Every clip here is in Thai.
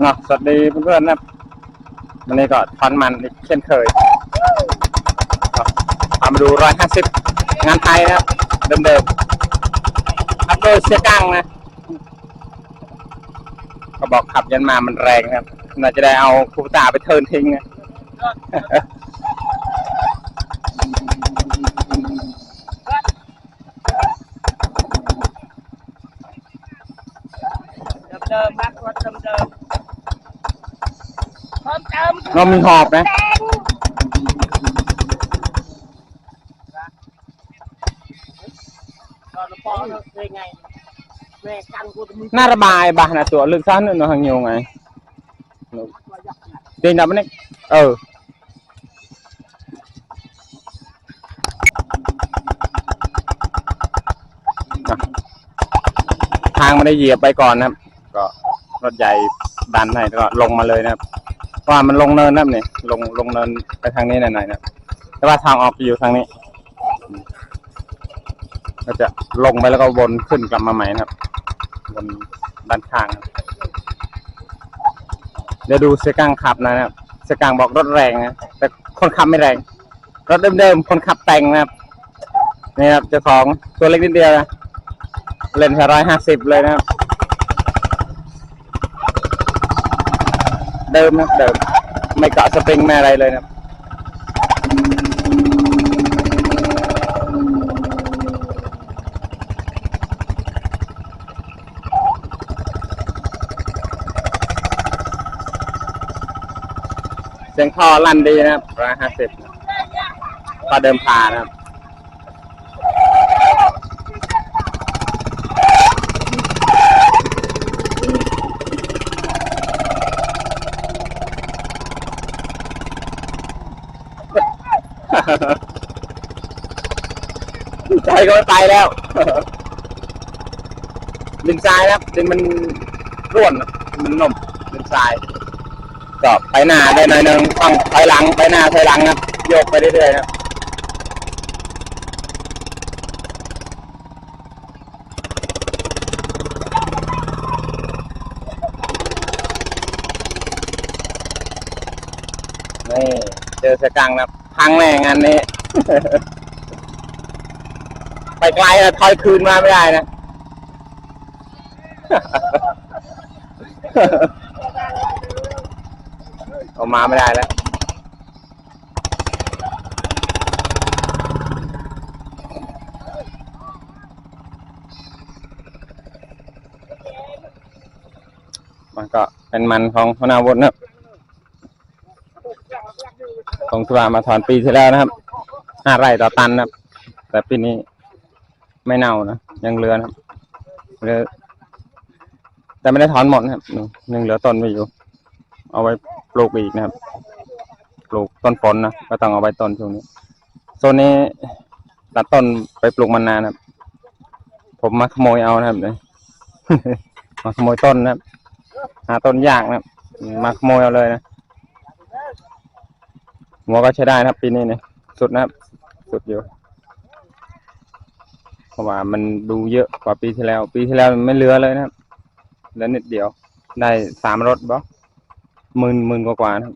เนาะสวัสดีเพื่อนๆนะวันนี้ก็ทอนมันอีกเช่นเคยเนาะพามาดูร้อยห้าสิบงานไทยนะครับเดิมๆขับโดยเสียกังนะก็บอกขับยันมามันแรงครับน่าจะได้เอาคูปตาไปเทินทิ้งนะเดิมๆครับรถเดิมๆ เพิ่มเติมเรามีหอบนะตอนปอเป็นไงแม่กันะน่าระบายบานะตัวลึกซ้นเนาะหัง nhiều ไงตีนดับมันนี่เออทางไม่ได้เหยียบไปก่อนนะครับ ก็รถใหญ่ดันให้ก็ลงมาเลยนะครับเพราะ ว่ามันลงเนินนะครับเนี่ยลงลงเนินไปทางนี้หน่อยๆนะแต่ว่าทางออกจะอยู่ทางนี้ก็จะลงไปแล้วก็วนขึ้นกลับมาใหม่นะครับวนด้านข้าง เดี๋ยวดูเสกังขับนะครับเสกังบอกรถแรงนะแต่คนขับไม่แรง รถเดิมๆคนขับแต่งนะครับนี่ครับเจ้าของตัวเล็กนิดเดียวนะเล่นแค่ร้อยห้าสิบเลยนะครับ เดิมนะเดิม ไม่กะสปริงไม่อะไรเลยนะเสียงท่อลั่นดีนะครับร้อยห้าสิบก็เดิมพานะครับ ใจก็ไม่ไปแล้ว ดึงซ้ายนะครับ ดึงมันร่วนมันหน่มดึงซ้าย ก็ไปหน้าได้หน่อยนึงต้องถอยหลังไปหน้าถอยหลังนะครับ โยกไปเรื่อยๆนะครับนี่เจอสกังนะครับพังแน่งานนี้ ไปไกลแล้วถอยคืนมาไม่ได้นะ ออกมาไม่ได้แล้วมันก็เป็นมันของพนาวุฒินะครับของทุรามาถอนปีที่แล้วนะครับห้าไร่ต่อตันนะครับ แต่ปีนี้ ไม่เน่านะยังเหลือนะครับเหลือแต่ไม่ได้ถอนหมดนะครับหนึ่งเหลือต้นไว้อยู่ เอาไว้ปลูกอีกนะครับ ปลูกต้นฝนนะก็ต้องเอาไว้ต้นช่วงนี้โซนนี้ตัดต้นไปปลูกมันนานนะครับ ผมมาขโมยเอานะครับเลยมาขโมยต้นนะครับ หาต้นยากนะครับ มาขโมยเอาเลยนะหัวก็ใช้ได้นะครับปีนี้เนี่ยสุดนะครับ สุดอยู่ เพราะว่ามันดูเยอะกว่าปีที่แล้ว ปีที่แล้วมันไม่เหลือเลยนะครับเลือนิดเดียว ได้สามรถบอหมื่นหมื่นกว่ากว่านะครับ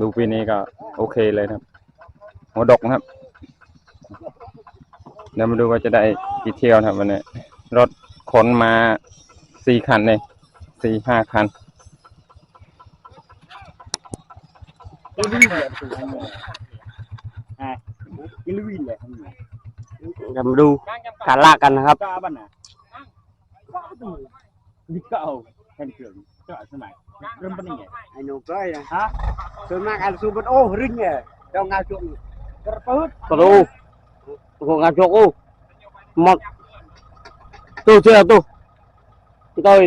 ดูปีนี้ก็โอเคเลยนะครับ หัวดกนะครับเดี๋ยวมาดูว่าจะได้กี่เที่ยวนะครับวันนี้รถขนมาสี่คันเลยสี่ห้าคันกินเลยอ่ากินลุยเลย เดี๋ยวมาดูการลากกันนะครับกล้าบ้านน่ะนี่ก็เอาแทนเกลือก็สมัยเริ่มเป็นยังไงไอ้หนูก้อยนะฮะส่วนมากอันซูมันโอ้ริงเนี่ยเจ้างานจุกกระปืดกระดูหัวงานจุกโอ้หมดตู้เชื่อตู้ตู้อี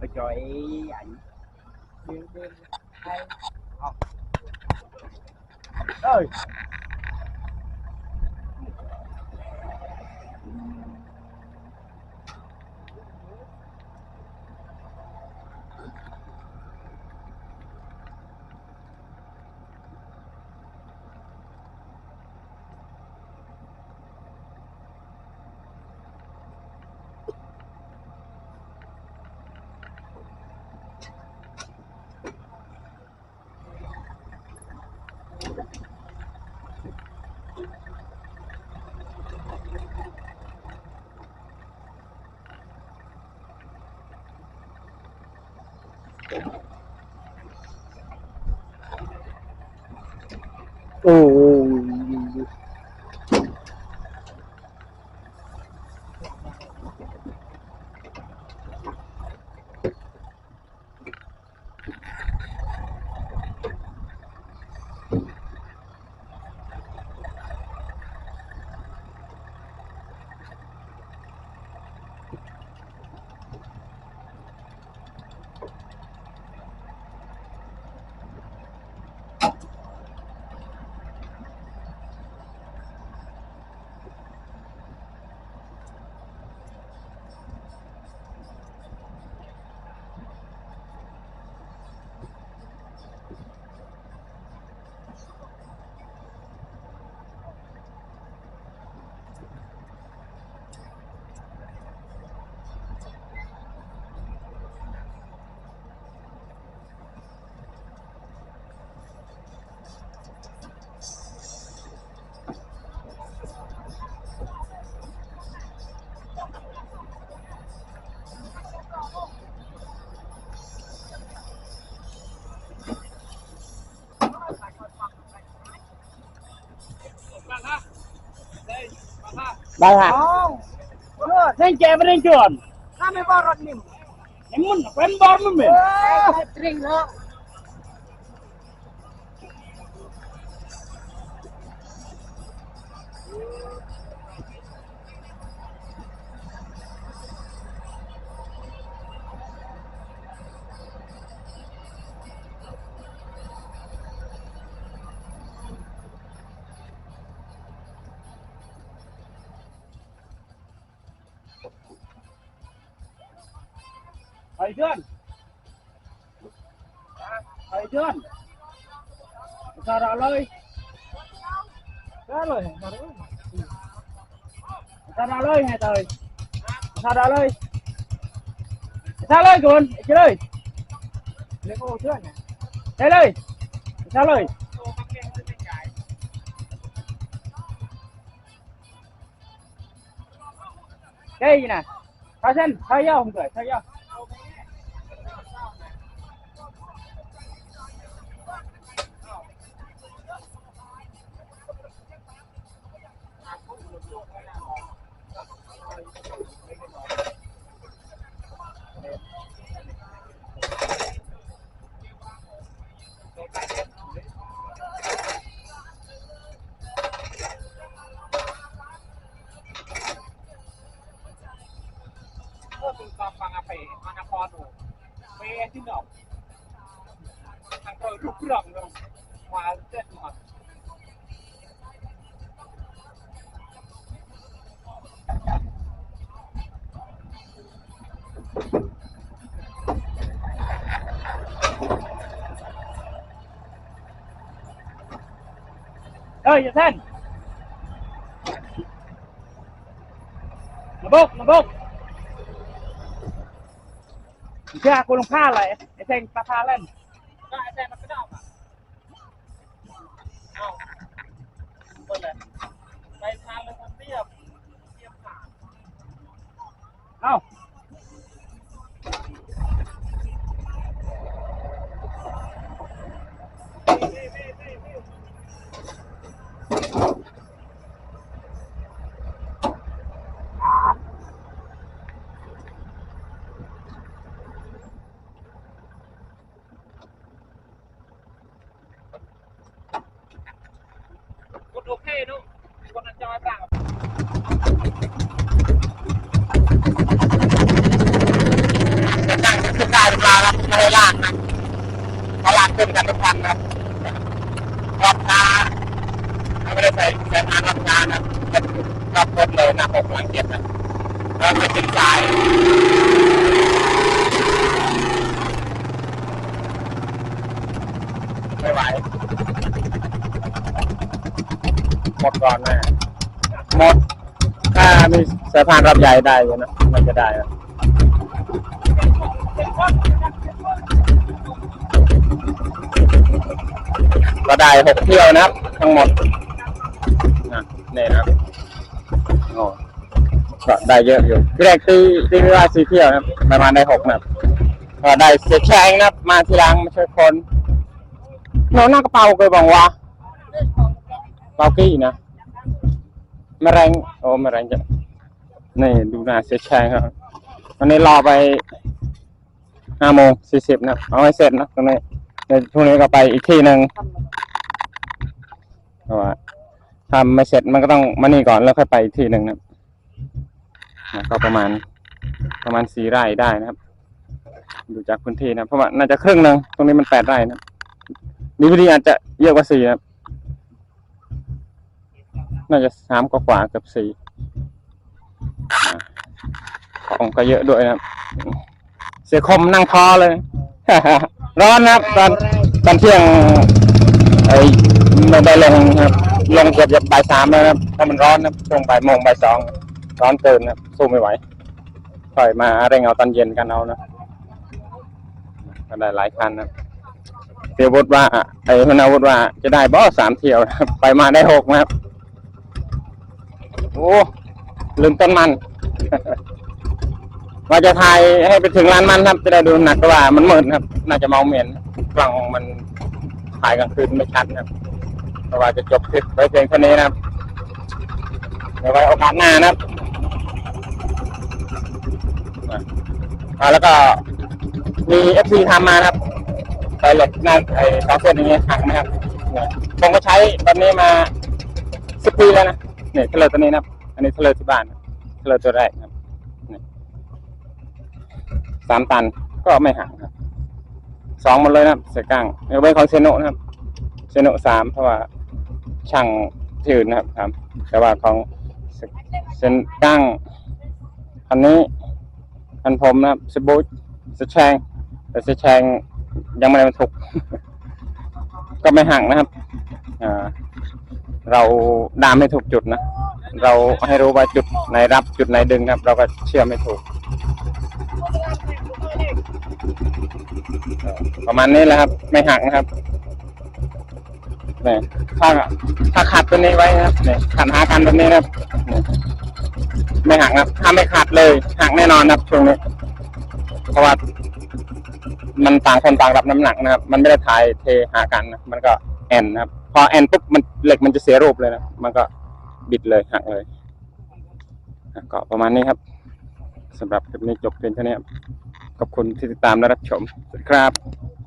ở trời ấy ảnh. Building hay. Ờ. Học ơi Oh. Đây hả? Không. Nó thanh trẻ bên chuồn. Nó mới bao rốt niệm. Em muốn quen bao mà mình. Truyền nó. thầy Duyên thầy Duyên sao đã lơi đó rồi sao đã lơi ngày thầy sao đã lơi sao lơi còn chị ơi lấy ô trước này đây lơi sao lơi đây nè thầy chân thầy nhau không cười thay nhau Kung kapang ape, mana kono. Pe sino. Ang ko rukrang no. Ơi, Nhật Thân Nó bốc, nó bốc Chưa, cô lồng pha lại Để xem pha pha lên ก็ไอ้แซมมันก็ดอกอะเอาเปิดเลยไปทางเลยคนเทียบเทียบขา Không Con Con ăn cho em vào ไม่ได้ลากนะเขาลากขึ้นกันทุกคันนะรอบช้าไม่ได้ใส่ใส่ทางรอบช้านะเป็นรอบรถเลยน้าหกหลังเจ็ดนะแล้วไม่ขึ้นสายไม่ไหว ห มดก่อนแม่หมด ถ้ามีสายพานรับใหญ่ได้อยู่นะมันจะได้นะก็ได้หกเที่ยวนะครับ ทั้งหมดนะนี่นะครับโอ้ก็ได้เยอะอยู่ที่แรกตีตีเวลาสี่เที่ยวนะครับประมาณได้หกนะครับก็ได้เสียแชงนะครับ มาทีหลังมาช่วยคน nó nó có bao cái vòng qua bao kỹ nè mà ranh ô mà ranh chứ này ดูนาเสียแชงครับวันนี้รอไปห้าโมงสี่สิบนะเอาให้เสร็จนะตรงนี้ในช่วงนี้ก็ไปอีกที่หนึ่งเพราะว่าทำไม่เสร็จมันก็ต้องมานี่ก่อนแล้วค่อยไปอีกที่หนึ่งนะนะก็ประมาณประมาณสี่ไร่ได้นะครับดูจากพื้นที่นะเพราะว่าน่าจะครึ่งหนึ่งตรงนี้มันแปดไร่นะดีวีดีอาจจะเยอะกว่าสี่ครับ น่าจะสามกว่าเกือบสี่ของก็เยอะด้วยนะเสียคมนั่งคอเลย ร้อนนะครับตอนตอนเที่ยงไอ้ไม่ได้ลงครับ ลงเกือบจะบ่ายสามแล้วนะครับเพราะมันร้อนนะช่วงบ่ายโมงบ่ายสองร้อนเกินนะสู้ไม่ไหวค่อยมาเร่งเอาตอนเย็นกันเอานะก็ได้หลายคันนะเสียวุฒว่าไอ้พนาวุฒิว่าจะได้บ่สามเที่ยวนะไปมาได้หกนะครับ โอ้ลืมต้นมันว่าจะถ่ายให้ไปถึงร้านมันครับ จะได้ดูหนักกว่ามันมืดนครับ น่าจะมองไม่เห็นกล้องมันถ่ายกลางคืนไม่ชัดนะครับเพราะว่าจะจบคลิปไว้เพียงเท่านี้นะครับเดี๋ยวไว้โอกาสหน้านะครับอ่าแล้วก็มีเอฟซีทำมานะครับไฟเหล็กหน้าไอ้สองเส้นอย่างเงี้ยหักไหมครับผมก็ใช้แบบนี้มาสิบปีแล้วนะ เนี่ยเทเลตัวนี้นะครับอันนี้เทเลที่บ้านนะเทเลอร์ตัวแรกครับสามตันก็ไม่หักครับสองหมดเลยนะครับเสียก้างเอาไว้ของเซโนนะครับเซโนสามเพราะว่าช่างที่อื่นนะครับครับ แต่ว่าของเซนก้งคันนี้คันผมนะครับสบูสแชงแต่สแชงยังไม่ได้บรรทุก ก็ไม่ห่างนะครับอ่า เราดามไม่ถูกจุดนะ เราให้รู้ว่าจุดไหนรับจุดไหนดึงครับ เราก็เชื่อไม่ถูก ประมาณนี้แหละครับ ไม่หักนะครับเนี่ยถ้าถ้าขัดตัวนี้ไว้นะครับนี่ขัดหากันตัวนี้นะครับไม่หักนะครับ ถ้าไม่ขัดเลยหักแน่นอนนะครับช่วงนี้เพราะว่ามันต่างคนต่างรับน้ำหนักนะครับ มันไม่ได้ถ่ายเทหากันนะมันก็แอนนะครับ อแอนปุ๊บมันเหล็กมันจะเสียรูปเลยนะ มันก็บิดเลยหักเลย ก็ประมาณนี้ครับสำหรับคลิปนี้จบเพียงเท่านี้ขอบคุณที่ติดตามและรับชม สวัสดีครับ